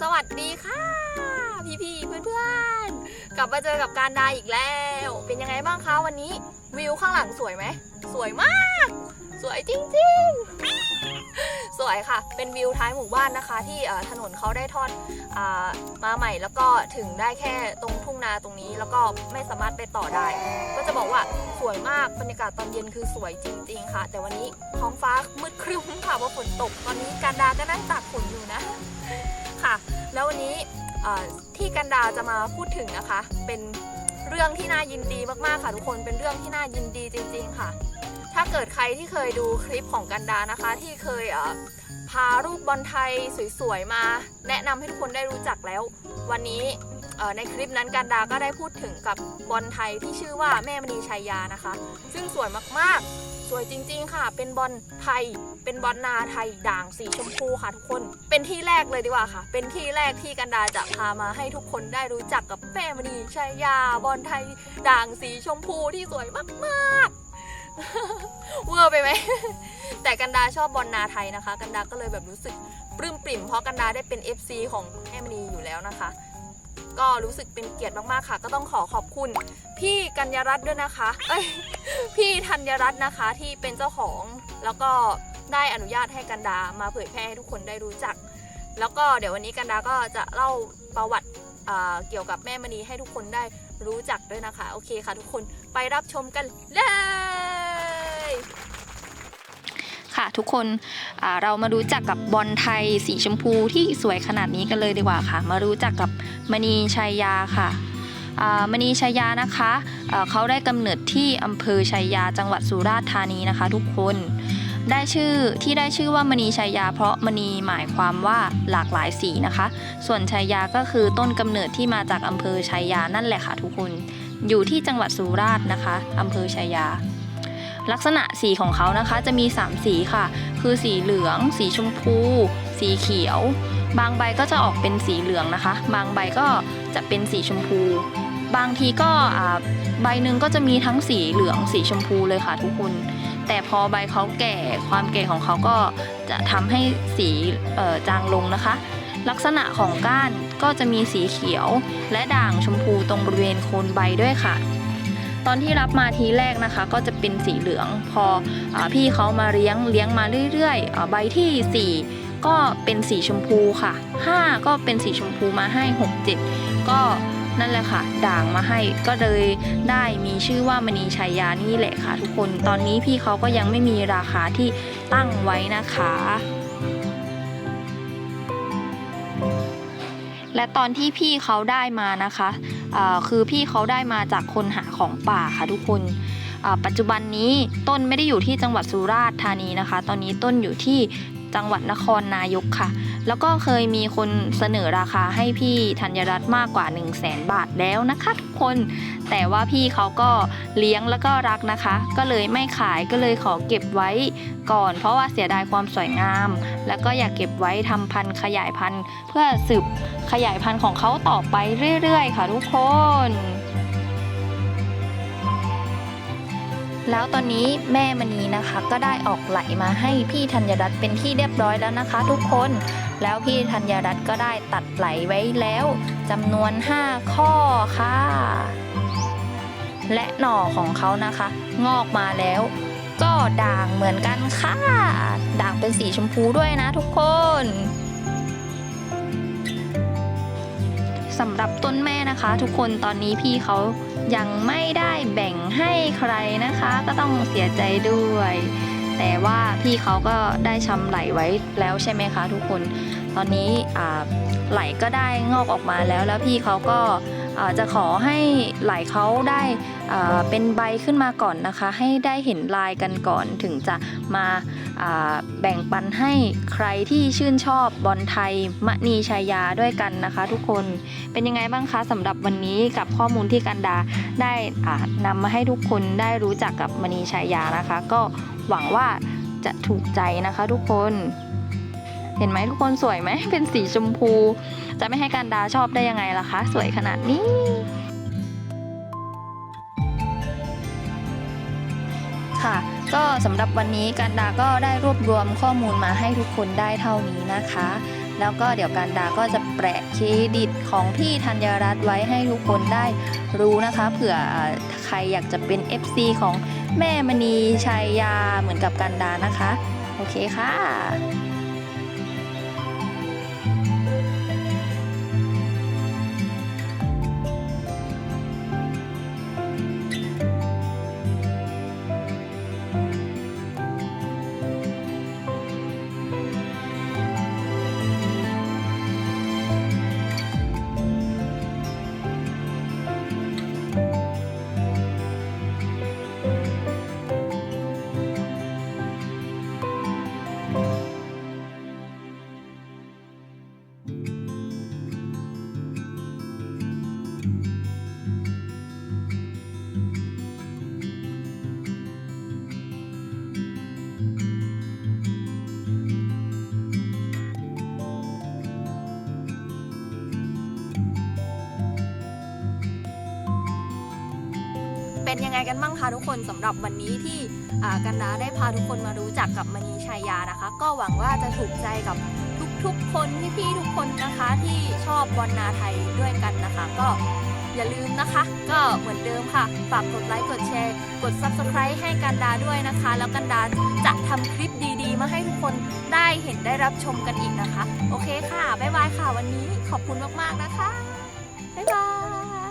สวัสดีค่ะ พี่ๆเพื่อนๆกลับมาเจอกับการดาอีกแล้ว เป็นยังไงบ้างคะวันนี้ วิวข้างหลังสวยไหม สวยมาก สวยจริงๆ สวยค่ะ เป็นวิวท้ายหมู่บ้านนะคะ ที่ถนนเขาได้ทอดอมาใหม่แล้วก็ถึงได้แค่ตรงทุ่งนาตรงนี้ แล้วก็ไม่สามารถไปต่อได้ ก็จะบอกว่าสวยมากบรรยากาศตอนเย็นคือสวยจริง ๆ ค่ะ แต่วันนี้ท้องฟ้ามืดครึ้มค่ะเพราะฝนตกตอนนี้การดาก็นั่งตากฝนอยู่นะ ค่ะ แล้ววันนี้ที่กันดาจะมาพูดถึงนะคะ เป็นเรื่องที่น่ายินดีมากๆค่ะ ทุกคนเป็นเรื่องที่น่ายินดีจริง ๆค่ะ ถ้าเกิดใครที่เคยดูคลิปของกันดานะคะ ที่เคยเพารูปบอลไทยสวยๆมา แนะนำให้ทุกคนได้รู้จักแล้ว วันนี้ในคลิปนั้นกันดาก็ได้พูดถึงกับบอลไทยที่ชื่อว่าแม่มณีชัยยานะคะ ซึ่งสวยมากๆ สวยจริง ๆ ค่ะ เป็นบอลไทย เป็นบอลนาไทยด่างสีชมพูค่ะทุกคน เป็นที่แรกเลยดีกว่าค่ะ เป็นที่แรกที่กันดาจะพามาให้ทุกคนได้รู้จักกับแม่มณีชัยยาบอลไทยด่างสีชมพูที่สวยมากๆเวอร์ไปไหม แต่กันดาชอบบอลนาไทยนะคะ กันดาก็เลยแบบรู้สึกปลื้มปริ่มเพราะกันดาได้เป็น FC ของแม่มณีอยู่แล้วนะคะ ก็รู้สึกเป็นเกียรติมากๆค่ะ ก็ต้องขอขอบคุณ พี่กัญญรัตน์ด้วยนะคะเอ้ยพี่ธัญรัตน์นะคะที่เป็นเจ้าของแล้วก็ได้อนุญาตให้กันดามาเผยแพร่ให้ทุกคนได้รู้จัก แล้วก็เดี๋ยววันนี้กันดาก็จะเล่าประวัติเกี่ยวกับแม่มณีให้ทุกคนได้รู้จักด้วยนะคะ โอเคค่ะทุกคนไปรับชมกันเลย ทุกคนเรามารู้จักกับบอลไทยสีชมพูที่สวยขนาดนี้กันเลยดีกว่าค่ะ มารู้จักกับมณีชัยยาค่ะมณีชัยยานะคะเขาได้กำเนิดที่อำเภอชัยยาจังหวัดสุราษฎร์ธานีนะคะ ทุกคนได้ชื่อที่ได้ชื่อว่ามณีชัยยา เพราะมณีหมายความว่าหลากหลายสีนะคะ ส่วนชัยยาก็คือต้นกำเนิดที่มาจากอำเภอชัยยานั่นแหละค่ะทุกคน อยู่ที่จังหวัดสุราษฎร์นะคะอำเภอชัยยา ลักษณะสีของเขานะคะจะมี 3 สีค่ะ คือสีเหลือง สีชมพู สีเขียว บางใบก็จะออกเป็นสีเหลืองนะคะ บางใบก็จะเป็นสีชมพู บางทีก็ใบหนึ่งก็จะมีทั้งสีเหลืองสีชมพูเลยค่ะทุกคน แต่พอใบเขาแก่ความแก่ของเขาก็จะทำให้สีจางลงนะคะ ลักษณะของก้านก็จะมีสีเขียว และด่างชมพูตรงบริเวณโคนใบด้วยค่ะ ตอนที่รับมาทีแรกนะคะ ก็จะเป็นสีเหลือง พออพี่เขามาเลี้ยงเลี้ยงมาเรื่อยๆใบทีสี่ 4 ก็เป็นสีชมพูค่ะ 5 ก็เป็นสีชมพูมาให้ 6 7 ก็นั่นแหละค่ะ ด่างมาให้ก็เลยได้มีชื่อว่ามณีชัยยานี่แหละค่ะ ทุกคนตอนนี้พี่เขาก็ยังไม่มีราคาที่ตั้งไว้นะคะ และตอนที่พี่เขาได้มานะคะคือพี่เขาได้มาจากคนหาของป่าค่ะทุกคนปัจจุบันนี้ต้นไม่ได้อยู่ที่จังหวัดสุราษฎร์ธานีนะคะ ตอนนี้ต้นอยู่ที่จังหวัดนครนายกค่ะ แล้วก็เคยมีคนเสนอราคาให้พี่ธัญรัตน์มากกว่า 1 0 0 0 0แสนบาทแล้วนะคะทุกคน แต่ว่าพี่เขาก็เลี้ยงแล้วก็รักนะคะ ก็เลยไม่ขายก็เลยขอเก็บไว้ก่อน เพราะว่าเสียดายความสวยงาม แล้วก็อยากเก็บไว้ทำพันธุ์ขยายพันธุ์ เพื่อสืบขยายพันธุ์ของเขาต่อไปเรื่อยๆ ค่ะทุกคน แล้วตอนนี้แม่มณีนะคะ ก็ได้ออกไหลมาให้พี่ธัญรัตน์เป็นที่เรียบร้อยแล้วนะคะ ทุกคน แล้วพี่ธัญรัตน์ก็ได้ตัดไหลไว้แล้วจำนวน 5 ข้อค่ะ และหน่อของเขานะคะ งอกมาแล้ว ก็ด่างเหมือนกันค่ะ ด่างเป็นสีชมพูด้วยนะทุกคนสำหรับต้นแม่นะคะ ทุกคนตอนนี้พี่เขา ยังไม่ได้แบ่งให้ใครนะคะ ก็ต้องเสียใจด้วย แต่ว่าพี่เขาก็ได้ชำไหลไว้แล้วใช่ไหมคะ ทุกคน ตอนนี้ไหลก็ได้งอกออกมาแล้ว แล้วพี่เขาก็ จะขอให้ไหลเขาได้เป็นใบขึ้นมาก่อนนะคะ ให้ได้เห็นลายกันก่อนถึงจะมาแบ่งปันให้ใครที่ชื่นชอบบอลไทยมณีชายาด้วยกันนะคะ ทุกคนเป็นยังไงบ้างคะสำหรับวันนี้กับข้อมูลที่กันดาได้นำมาให้ทุกคนได้รู้จักกับมณีชายานะคะ ก็หวังว่าจะถูกใจนะคะทุกคน เห็นไหมทุกคนสวยไหมเป็นสีชมพู จะไม่ให้กันดาชอบได้ยังไงล่ะคะ สวยขนาดนี้ค่ะ ก็สำหรับวันนี้กันดาก็ได้รวบรวมข้อมูลมาให้ทุกคนได้เท่านี้นะคะ แล้วก็เดี๋ยวการดาก็จะแปะเครดิตของพี่ธัญรัตน์ไว้ให้ทุกคนได้รู้นะคะ เผื่อใครอยากจะเป็น FC ของแม่มณีชัยยาเหมือนกับกันดานะคะ โอเคค่ะ เป็นยังไงกันบ้างคะทุกคนสำหรับวันนี้ที่กันดาได้พาทุกคนมารู้จักกับมณีชัยยานะคะ ก็หวังว่าจะถูกใจกับทุกๆคนพี่ๆทุกคนนะคะที่ชอบบอลนาไทยด้วยกันนะคะ ก็อย่าลืมนะคะ ก็เหมือนเดิมค่ะ ฝากกดไลค์กดแชร์ กด subscribe ให้กันดาด้วยนะคะ แล้วกันดาจะทำคลิปดีๆ มาให้ทุกคนได้เห็นได้รับชมกันอีกนะคะ โอเคค่ะ บ๊ายบายค่ะวันนี้ขอบคุณมากๆนะคะ บ๊ายบาย